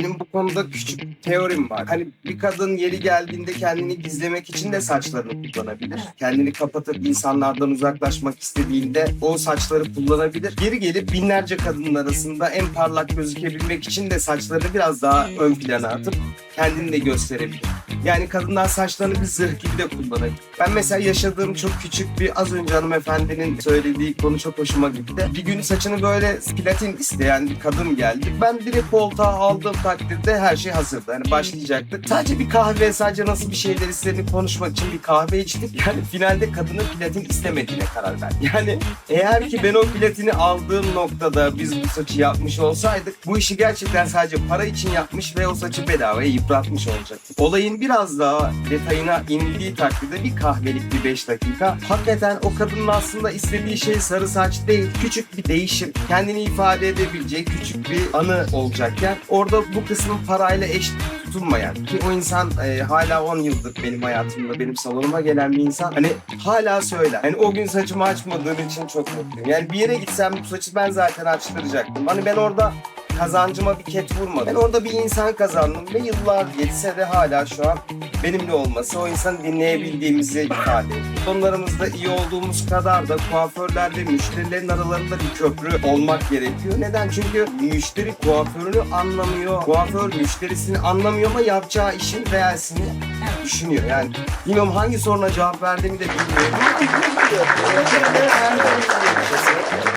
Benim bu konuda küçük teorim var. Hani bir kadın yeri geldiğinde kendini gizlemek için de saçlarını kullanabilir. Kendini kapatıp insanlardan uzaklaşmak istediğinde o saçları kullanabilir. Geri gelip binlerce kadının arasında en parlak gözükebilmek için de saçlarını biraz daha ön plana atıp kendini de gösterebilir. Yani kadınlar saçlarını bir zırh gibi de kullanabilir. Ben mesela yaşadığım çok küçük bir az önce hanımefendinin söylediği konu çok hoşuma gitti. Bir gün saçını böyle platin isteyen bir kadın geldi. Ben direkt koltuğa aldığım takdirde her şey hazırdı. Hani başlayacaktık. Sadece bir kahve, sadece nasıl bir şeyler istediğini konuşmak için bir kahve içtik. Yani finalde kadının platin istemediğine karar verdim. Yani eğer ki ben o platini aldığım noktada biz bu saçı yapmış olsaydık bu işi gerçekten sadece para için yapmış ve o saçı bedavaya yıpratmış olacaktık. Olayın biraz daha detayına indiği takdirde bir kahvelik bir 5 dakika. Hakikaten o kadının aslında istediği şey sarı saç değil. Küçük bir değişim. Kendini ifade edebileceği küçük bir anı olacakken orada bu kısmın parayla eş tutulmayan ki o insan e, hala 10 yıldır benim hayatımda benim salonuma gelen bir insan hani hala söyler. Yani o gün saçımı açmadığım için çok mutluyum. Yani bir yere gitsem bu saçı ben zaten açtıracaktım. Hani ben orada kazancıma bir ket vurmadım. Ben orada bir insan kazandım ve yıllar geçse de hala şu an benimle olması o insanı dinleyebildiğimizi ifade ediyor. Sonlarımızda iyi olduğumuz kadar da kuaförlerle müşterilerin aralarında bir köprü olmak gerekiyor. Neden? Çünkü müşteri kuaförünü anlamıyor. Kuaför müşterisini anlamıyor ama yapacağı işin reelsini düşünüyor. Yani bilmiyorum hangi soruna cevap verdiğimi de bilmiyorum.